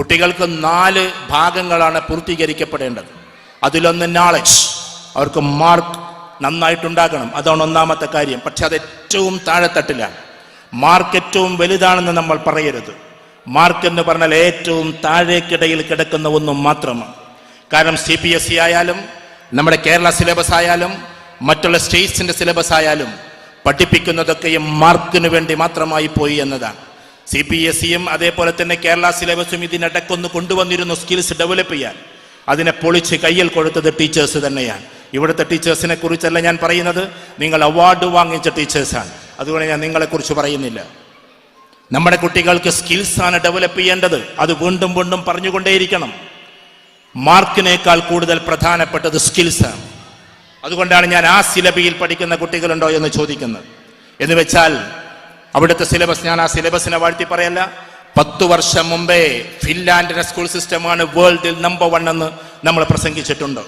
കുട്ടികൾക്ക് നാല് ഭാഗങ്ങളാണ് പൂർത്തീകരിക്കപ്പെടേണ്ടത്. അതിലൊന്ന് നോളജ് അവർക്ക് മാർക്ക് നന്നായിട്ടുണ്ടാകണം. അതാണ് ഒന്നാമത്തെ കാര്യം. പക്ഷെ അത് ഏറ്റവും താഴെത്തട്ടിലാണ്. മാർക്ക് ഏറ്റവും വലുതാണെന്ന് നമ്മൾ പറയരുത്. മാർക്ക് എന്ന് പറഞ്ഞാൽ ഏറ്റവും താഴേക്കിടയിൽ കിടക്കുന്ന ഒന്നും മാത്രമാണ്. കാരണം സി പി എസ് സി ആയാലും നമ്മുടെ കേരള സിലബസ് ആയാലും മറ്റുള്ള സ്റ്റേറ്റ്സിന്റെ സിലബസ് ആയാലും പഠിപ്പിക്കുന്നതൊക്കെയും മാർക്കിന് വേണ്ടി മാത്രമായി പോയി എന്നതാണ്. സി പി എസ് സിയും അതേപോലെ തന്നെ കേരള സിലബസും ഇതിനിടക്കൊന്ന് കൊണ്ടുവന്നിരുന്നു സ്കിൽസ് ഡെവലപ്പ് ചെയ്യാൻ. അതിനെ പൊളിച്ച് കയ്യിൽ കൊടുത്തത് ടീച്ചേഴ്സ് തന്നെയാണ്. ഇവിടുത്തെ ടീച്ചേഴ്സിനെ കുറിച്ചല്ല ഞാൻ പറയുന്നത്. നിങ്ങൾ അവാർഡ് വാങ്ങിച്ച ടീച്ചേഴ്സാണ്. അതുകൊണ്ട് ഞാൻ നിങ്ങളെക്കുറിച്ച് പറയുന്നില്ല. നമ്മുടെ കുട്ടികൾക്ക് സ്കിൽസാണ് ഡെവലപ്പ് ചെയ്യേണ്ടത്. അത് വീണ്ടും വീണ്ടും പറഞ്ഞുകൊണ്ടേയിരിക്കണം. മാർക്കിനേക്കാൾ കൂടുതൽ പ്രധാനപ്പെട്ടത് സ്കിൽസാണ്. അതുകൊണ്ടാണ് ഞാൻ ആ സിലബിയിൽ പഠിക്കുന്ന കുട്ടികളുണ്ടോ എന്ന് ചോദിക്കുന്നത്. എന്ന് വെച്ചാൽ അവിടുത്തെ സിലബസ് ഞാൻ ആ സിലബസിനെ വാഴ്ത്തി പറയല്ല. പത്തു വർഷം മുമ്പേ ഫിൻലാൻഡിന്റെ സ്കൂൾ സിസ്റ്റമാണ് വേൾഡിൽ നമ്പർ വൺ എന്ന് നമ്മൾ പ്രസംഗിച്ചിട്ടുണ്ട്.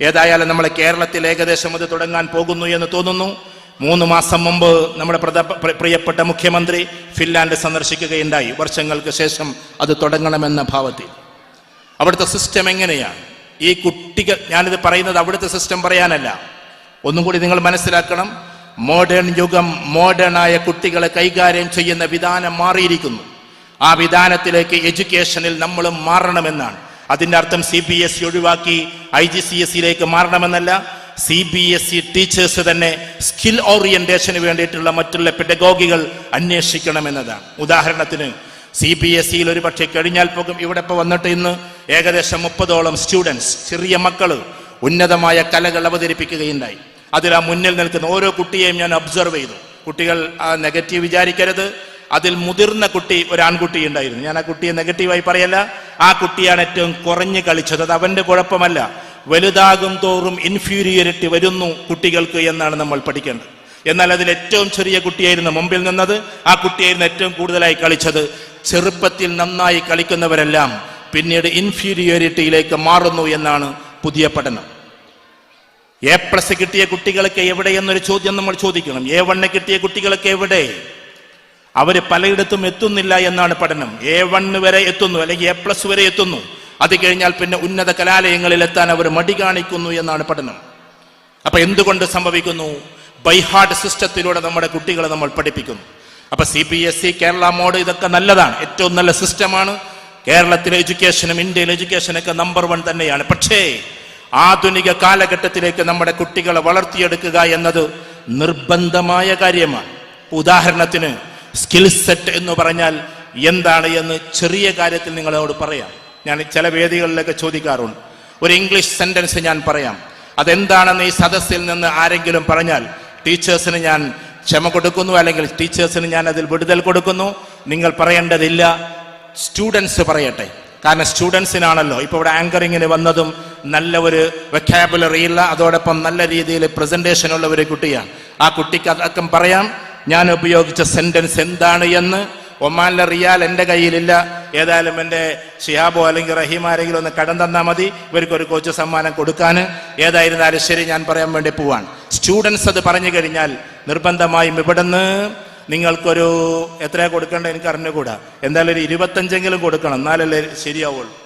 ഏതായാലും നമ്മൾ കേരളത്തിൽ ഏകദേശം അത് തുടങ്ങാൻ പോകുന്നു എന്ന് തോന്നുന്നു. മൂന്ന് മാസം മുമ്പ് നമ്മുടെ പ്രിയപ്പെട്ട മുഖ്യമന്ത്രി ഫിൻലാൻഡ് സന്ദർശിക്കുകയുണ്ടായി. വർഷങ്ങൾക്ക് ശേഷം അത് തുടങ്ങണമെന്ന ഭാവത്തിൽ. അവിടുത്തെ സിസ്റ്റം എങ്ങനെയാണ്? ഈ കുട്ടികൾ ഞാനിത് പറയുന്നത് അവിടുത്തെ സിസ്റ്റം പറയാനല്ല. ഒന്നും കൂടി നിങ്ങൾ മനസ്സിലാക്കണം. മോഡേൺ യുഗം മോഡേണായ കുട്ടികളെ കൈകാര്യം ചെയ്യുന്ന വിധാനം മാറിയിരിക്കുന്നു. ആ വിധാനത്തിലേക്ക് എഡ്യൂക്കേഷനിൽ നമ്മളും മാറണമെന്നാണ്. അതിന്റെ അർത്ഥം സി ബി എസ് ഇ ഒഴിവാക്കി ഐ ജി സി എസ് സിയിലേക്ക് മാറണമെന്നല്ല C B S E teachers തന്നെ സ്കിൽ ഓറിയന്റേഷന് വേണ്ടിയിട്ടുള്ള മറ്റുള്ള പെഡഗോഗികൾ അന്വേഷിക്കണമെന്നതാണ്. ഉദാഹരണത്തിന് സി ബി എസ് സിയിൽ ഒരു പക്ഷേ കഴിഞ്ഞാൽ പോകും. ഇവിടെ ഇപ്പോൾ വന്നിട്ട് ഇന്ന് ഏകദേശം മുപ്പതോളം സ്റ്റുഡൻസ് ചെറിയ മക്കൾ ഉന്നതമായ കലകൾ അവതരിപ്പിക്കുകയുണ്ടായി. അതിൽ ആ മുന്നിൽ നിൽക്കുന്ന ഓരോ കുട്ടിയെയും ഞാൻ ഒബ്സർവ് ചെയ്തു. കുട്ടികൾ ആ നെഗറ്റീവ് വിചാരിക്കരുത്. അതിൽ മുതിർന്ന കുട്ടി ഒരു ആൺകുട്ടി ഉണ്ടായിരുന്നു. ഞാൻ ആ കുട്ടിയെ നെഗറ്റീവായി പറയല്ല. ആ കുട്ടിയാണ് ഏറ്റവും കുറഞ്ഞു കളിച്ചത്. അത് അവന്റെ കുഴപ്പമല്ല. വലുതാകും തോറും ഇൻഫീരിയറിറ്റി വരുന്നു കുട്ടികൾക്ക് എന്നാണ് നമ്മൾ പഠിക്കേണ്ടത്. എന്നാൽ അതിൽ ഏറ്റവും ചെറിയ കുട്ടിയായിരുന്നു മുമ്പിൽ നിന്നത്. ആ കുട്ടിയായിരുന്നു ഏറ്റവും കൂടുതലായി കളിച്ചത്. ചെറുപ്പത്തിൽ നന്നായി കളിക്കുന്നവരെല്ലാം പിന്നീട് ഇൻഫീരിയോറിറ്റിയിലേക്ക് മാറുന്നു എന്നാണ് പുതിയ പഠനം. എ പ്ലസ് കിട്ടിയ കുട്ടികളൊക്കെ എവിടെ എന്നൊരു ചോദ്യം നമ്മൾ ചോദിക്കണം. എ വണ്ണ് കിട്ടിയ കുട്ടികളൊക്കെ എവിടെ? അവർ പലയിടത്തും എത്തുന്നില്ല എന്നാണ് പഠനം. എ വണ്ണ് വരെ എത്തുന്നു അല്ലെങ്കിൽ എ പ്ലസ് വരെ എത്തുന്നു. അത് കഴിഞ്ഞാൽ പിന്നെ ഉന്നത കലാലയങ്ങളിൽ എത്താൻ അവർ മടി കാണിക്കുന്നു എന്നാണ് പഠനം. അപ്പൊ എന്തുകൊണ്ട് സംഭവിക്കുന്നു? ബൈഹാർഡ് സിസ്റ്റത്തിലൂടെ നമ്മുടെ കുട്ടികളെ നമ്മൾ പഠിപ്പിക്കുന്നു. അപ്പൊ C B S E Kerala mode ഇതൊക്കെ നല്ലതാണ്. ഏറ്റവും നല്ല സിസ്റ്റമാണ് കേരളത്തിലെ എഡ്യൂക്കേഷനും ഇന്ത്യയിലെ എഡ്യൂക്കേഷനൊക്കെ നമ്പർ വൺ തന്നെയാണ്. പക്ഷേ ആധുനിക കാലഘട്ടത്തിലേക്ക് നമ്മുടെ കുട്ടികളെ വളർത്തിയെടുക്കുക എന്നത് നിർബന്ധമായ കാര്യമാണ്. ഉദാഹരണത്തിന് സ്കിൽ സെറ്റ് എന്ന് പറഞ്ഞാൽ എന്താണ് എന്ന് ചെറിയ കാര്യത്തിൽ നിങ്ങളോട് പറയാം. ഞാൻ ചില വേദികളിലൊക്കെ ചോദിക്കാറുണ്ട്. ഒരു ഇംഗ്ലീഷ് സെന്റൻസ് ഞാൻ പറയാം. അതെന്താണെന്ന് ഈ സദസ്സിൽ നിന്ന് ആരെങ്കിലും പറഞ്ഞാൽ ടീച്ചേഴ്സിന് ഞാൻ ക്ഷമ കൊടുക്കുന്നു അല്ലെങ്കിൽ ടീച്ചേഴ്സിന് ഞാൻ അതിൽ വിടുതൽ കൊടുക്കുന്നു. നിങ്ങൾ പറയേണ്ടതില്ല. സ്റ്റുഡൻസ് പറയട്ടെ. കാരണം സ്റ്റുഡൻസിനാണല്ലോ. ഇപ്പോൾ ഇവിടെ ആങ്കറിങ്ങിന് വന്നതും നല്ല ഒരു വെക്കാബുലറി ഇല്ല. അതോടൊപ്പം നല്ല രീതിയിൽ പ്രസന്റേഷൻ ഉള്ള ഒരു കുട്ടിയാണ്. ആ കുട്ടിക്ക് അതക്കം പറയാം. ഞാൻ ഉപയോഗിച്ച സെന്റൻസ് എന്താണ് എന്ന്. ഒമാനിലെ റിയാൽ എന്റെ കയ്യിലില്ല. ഏതായാലും എന്റെ ഷിഹാബോ അല്ലെങ്കിൽ റഹീം ആരെങ്കിലും ഒന്ന് കടം തന്നാൽ മതി. ഇവർക്ക് ഒരു കോച്ച് സമ്മാനം കൊടുക്കാൻ. ഏതായിരുന്നാലും ശരി ഞാൻ പറയാൻ വേണ്ടി പോവാണ്. സ്റ്റുഡൻസ് അത് പറഞ്ഞു കഴിഞ്ഞാൽ നിർബന്ധമായും ഇവിടുന്ന് നിങ്ങൾക്കൊരു എത്രയാ കൊടുക്കേണ്ടത്? എനിക്ക് അറിഞ്ഞുകൂടാ. എന്തായാലും ഒരു ഇരുപത്തഞ്ചെങ്കിലും കൊടുക്കണം. എന്നാലല്ലേ ശരിയാവുള്ളൂ.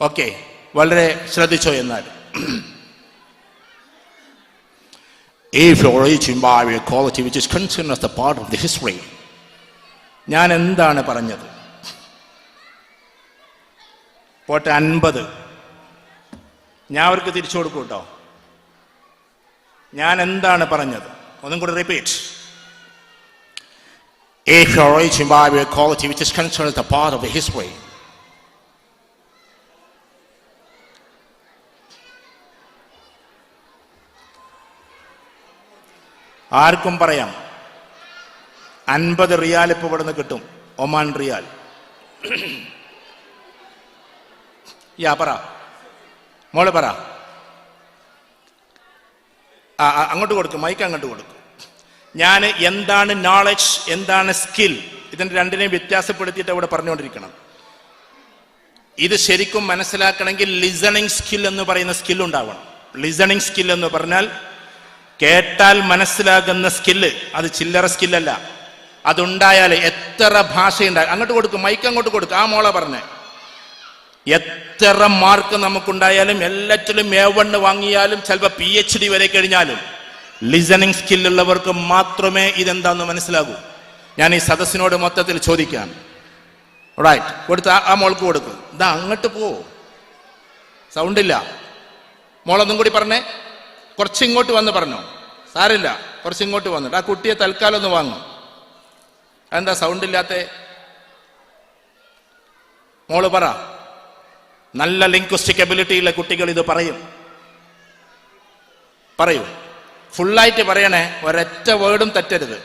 ഓക്കെ വളരെ ശ്രദ്ധിച്ചോ എന്നാൽ. ഹിസ്റ്ററി ഞാൻ എന്താണ് പറഞ്ഞത്? പോട്ട് അൻപത്. ഞാൻ അവർക്ക് തിരിച്ചു കൊടുക്കും കേട്ടോ. ഞാൻ എന്താണ് പറഞ്ഞത്? ഒന്നും കൂടി റിപ്പീറ്റ് ഹിസ്റ്ററി ആർക്കും പറയാം. അൻപത് റിയാൽ ഇപ്പൊ ഇവിടുന്ന് കിട്ടും. ഒമാൻ റിയാൽ. യാ പറ. മോൾ പറ. ആ അങ്ങോട്ട് കൊടുക്കും മൈക്ക് അങ്ങോട്ട് കൊടുക്കും. ഞാൻ എന്താണ് നോളജ് എന്താണ് സ്കിൽ ഇതിന്റെ രണ്ടിനെയും വ്യത്യാസപ്പെടുത്തിയിട്ട് അവിടെ പറഞ്ഞുകൊണ്ടിരിക്കണം. ഇത് ശരിക്കും മനസ്സിലാക്കണമെങ്കിൽ ലിസണിങ് സ്കിൽ എന്ന് പറയുന്ന സ്കിൽ ഉണ്ടാവണം. ലിസണിങ് സ്കിൽ എന്ന് പറഞ്ഞാൽ കേട്ടാൽ മനസ്സിലാകുന്ന സ്കില്ല് അത് ചില്ലറ സ്കില്ലല്ല അതുണ്ടായാൽ എത്ര ഭാഷയുണ്ടായി അങ്ങോട്ട് കൊടുക്കും മൈക്ക് അങ്ങോട്ട് കൊടുക്കും ആ മോളെ പറഞ്ഞേ. എത്ര മാർക്ക് നമുക്കുണ്ടായാലും എല്ലാറ്റിലും എ വണ്ണ് വാങ്ങിയാലും ചിലപ്പോൾ പി എച്ച് ഡി വരെ കഴിഞ്ഞാലും ലിസണിങ് സ്കില്ലുള്ളവർക്ക് മാത്രമേ ഇതെന്താന്ന് മനസ്സിലാകൂ. ഞാൻ ഈ സദസ്സിനോട് മൊത്തത്തിൽ ചോദിക്കാൻ റൈറ്റ് കൊടുത്ത് ആ- മോൾക്ക് കൊടുക്കും. ഇതാ അങ്ങോട്ട് പോ. സൗണ്ടില്ല മോളൊന്നും കൂടി പറഞ്ഞേ. കുറച്ച് ഇങ്ങോട്ട് വന്ന് പറഞ്ഞോ. സാരില്ല. കുറച്ചിങ്ങോട്ട് വന്നിട്ട്. ആ കുട്ടിയെ തൽക്കാലം ഒന്ന് വാങ്ങും. അതെന്താ സൗണ്ട് ഇല്ലാത്ത? മോൾ പറ. നല്ല ലിംഗ്വിസ്റ്റിക് എബിലിറ്റി ഉള്ള കുട്ടികൾ ഇത് പറയും. പറയൂ. ഫുള്ളായിട്ട് പറയണേ ഒരൊറ്റ വേർഡും തെറ്റരുത്.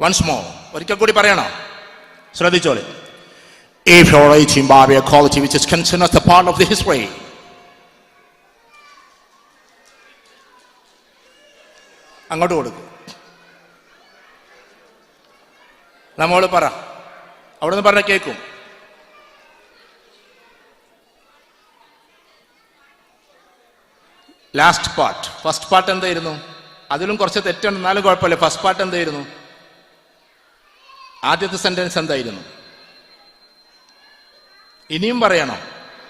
വൺസ് മോ ഒരിക്കൽ കൂടി പറയണോ? ശ്രദ്ധിച്ചോളി. If you're a Zimbabwe college which is considered as a part of the history, അങ്ങോട്ട് കൊടുക്കും. നമ്മോട് പറ. അവിടെ നിന്ന് പറഞ്ഞ കേൾക്കും ലാസ്റ്റ് പാർട്ട് ഫസ്റ്റ് പാർട്ട് എന്തായിരുന്നു? അതിലും കുറച്ച് തെറ്റുണ്ട്. എന്നാലും കുഴപ്പമില്ല. ഫസ്റ്റ് പാർട്ട് എന്തായിരുന്നു? ആദ്യത്തെ സെന്റൻസ് എന്തായിരുന്നു? ഇനിയും പറയണം.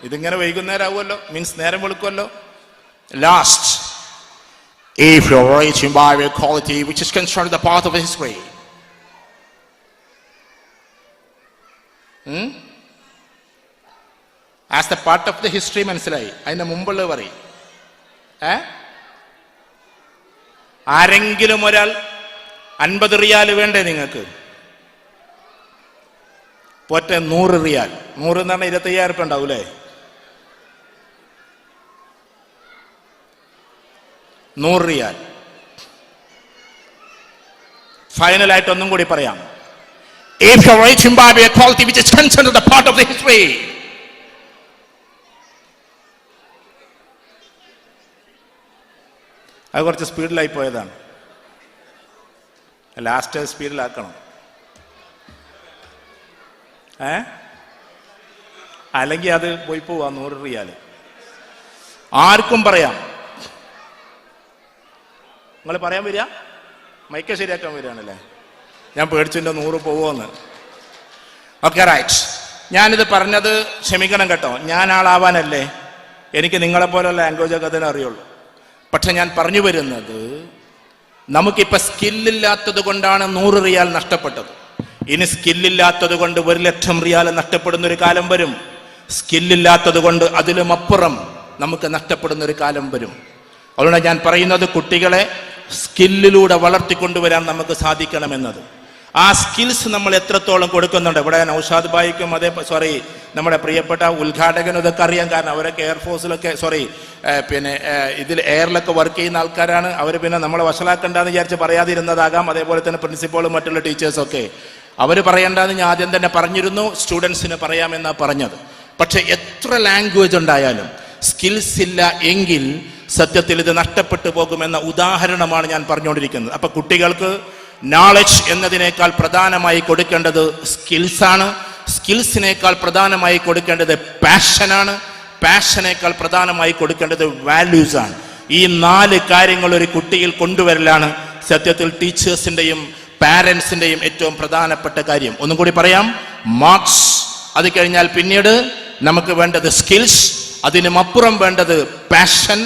ഇതിങ്ങനെ വൈകുന്നേരം ആവുമല്ലോ മീൻസ് നേരം വെളുക്കുമല്ലോ. Last If you're reaching by Bible quality which is concerned the part of history. Hmm? As the part of the history മനസ്സിലായി അതിന്റെ മുമ്പുള്ളത് പറയും ഏ ആരെങ്കിലും ഒരാൾ അൻപത് റിയാൽ വേണ്ടേ നിങ്ങൾക്ക് പോറ്റെ നൂറ് റിയാൽ നൂറ് എന്ന് പറഞ്ഞാൽ ഇരുപത്തയ്യായിരം ഉറുപ്പ ഉണ്ടാവും നൂറ് റിയാൽ. ഫൈനലായിട്ട് ഒന്നും കൂടി പറയാം. which is part of the history. അത് കുറച്ച് സ്പീഡിലായി പോയതാണ്. ലാസ്റ്റ് സ്പീഡിലാക്കണം. ഏ? അല്ലെങ്കിൽ അത് പോയി പോവാ നൂറ് റിയാൽ. ആർക്കും പറയാം. നിങ്ങൾ പറയാൻ വരിക? മൈക്ക ശരിയാക്കാൻ വരികയാണല്ലേ? ഞാൻ പേടിച്ചിന്റെ നൂറ് പോവുമെന്ന്. ഓക്കെ റൈറ്റ് ഞാനിത് പറഞ്ഞത് ക്ഷമിക്കണം കേട്ടോ. ഞാൻ ആളാവാനല്ലേ? എനിക്ക് നിങ്ങളെ പോലുള്ള ലാംഗ്വേജ് ഒക്കെ തന്നെ അറിയുള്ളൂ. പക്ഷെ ഞാൻ പറഞ്ഞു വരുന്നത് നമുക്കിപ്പോൾ സ്കില്ലില്ലാത്തത് കൊണ്ടാണ് നൂറ് റിയാൽ നഷ്ടപ്പെട്ടത്. ഇനി സ്കില്ലില്ലാത്തത് കൊണ്ട് ഒരു ലക്ഷം റിയാൽ നഷ്ടപ്പെടുന്ന ഒരു കാലം വരും. സ്കില്ലില്ലാത്തത് കൊണ്ട് അതിലും അപ്പുറം നമുക്ക് നഷ്ടപ്പെടുന്ന ഒരു കാലം വരും. അതുകൊണ്ട് ഞാൻ പറയുന്നത് കുട്ടികളെ സ്കില്ലിലൂടെ വളർത്തിക്കൊണ്ടുവരാൻ നമുക്ക് സാധിക്കണമെന്നത്. ആ സ്കിൽസ് നമ്മൾ എത്രത്തോളം കൊടുക്കുന്നുണ്ട്? ഇവിടെ നൌഷാദ് ബായിക്കും അതേ സോറി നമ്മുടെ പ്രിയപ്പെട്ട ഉദ്ഘാടകനും ഇതൊക്കെ അറിയാം. കാരണം അവരൊക്കെ എയർഫോഴ്സിലൊക്കെ സോറി പിന്നെ ഇതിൽ എയറിലൊക്കെ വർക്ക് ചെയ്യുന്ന ആൾക്കാരാണ്. അവർ പിന്നെ നമ്മളെ വഷളാക്കണ്ടെന്ന് വിചാരിച്ച് പറയാതിരുന്നതാകാം. അതേപോലെ തന്നെ പ്രിൻസിപ്പളും മറ്റുള്ള ടീച്ചേഴ്സൊക്കെ അവർ പറയണ്ടെന്ന് ഞാൻ ആദ്യം തന്നെ പറഞ്ഞിരുന്നു. സ്റ്റുഡൻസിന് പറയാമെന്നാണ് പറഞ്ഞത്. പക്ഷെ എത്ര ലാംഗ്വേജ് ഉണ്ടായാലും സ്കിൽസ് ഇല്ല എങ്കിൽ സത്യത്തിൽ ഇത് നഷ്ടപ്പെട്ടു പോകുമെന്ന ഉദാഹരണമാണ് ഞാൻ പറഞ്ഞുകൊണ്ടിരിക്കുന്നത്. അപ്പൊ കുട്ടികൾക്ക് നോളജ് എന്നതിനേക്കാൾ പ്രധാനമായി കൊടുക്കേണ്ടത് സ്കിൽസാണ് സ്കിൽസിനേക്കാൾ പ്രധാനമായി കൊടുക്കേണ്ടത് പാഷനാണ് പാഷനേക്കാൾ പ്രധാനമായി കൊടുക്കേണ്ടത് വാല്യൂസ് ആണ്. ഈ നാല് കാര്യങ്ങൾ ഒരു കുട്ടിയിൽ കൊണ്ടുവരലാണ് സത്യത്തിൽ ടീച്ചേഴ്സിന്റെയും പാരൻസിന്റെയും ഏറ്റവും പ്രധാനപ്പെട്ട കാര്യം. ഒന്നും കൂടി പറയാം. മാർക്സ് അത് കഴിഞ്ഞാൽ പിന്നീട് നമുക്ക് വേണ്ടത് സ്കിൽസ് അതിനുമപ്പുറം വേണ്ടത് പാഷൻ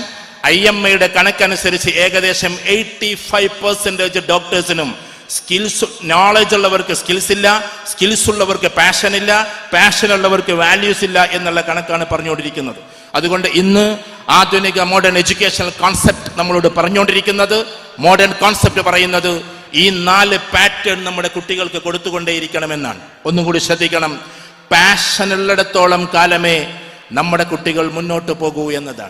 ഐ എം എയുടെ കണക്കനുസരിച്ച് ഏകദേശം എയ്റ്റി ഫൈവ് പെർസെന്റേജ് ഡോക്ടേഴ്സിനും സ്കിൽസ് നോളജ് ഉള്ളവർക്ക് സ്കിൽസ് ഇല്ല സ്കിൽസ് ഉള്ളവർക്ക് പാഷൻ ഇല്ല പാഷൻ ഉള്ളവർക്ക് വാല്യൂസ് ഇല്ല എന്നുള്ള കണക്കാണ് പറഞ്ഞുകൊണ്ടിരിക്കുന്നത്. അതുകൊണ്ട് ഇന്ന് ആധുനിക മോഡേൺ എഡ്യൂക്കേഷണൽ കോൺസെപ്റ്റ് നമ്മളോട് പറഞ്ഞുകൊണ്ടിരിക്കുന്നത് മോഡേൺ കോൺസെപ്റ്റ് പറയുന്നത് ഈ നാല് പാറ്റേൺ നമ്മുടെ കുട്ടികൾക്ക് കൊടുത്തുകൊണ്ടേയിരിക്കണമെന്നാണ്. ഒന്നും കൂടി ശ്രദ്ധിക്കണം. പാഷൻ ഉള്ളിടത്തോളം കാലമേ നമ്മുടെ കുട്ടികൾ മുന്നോട്ട് പോകൂ എന്നതാണ്.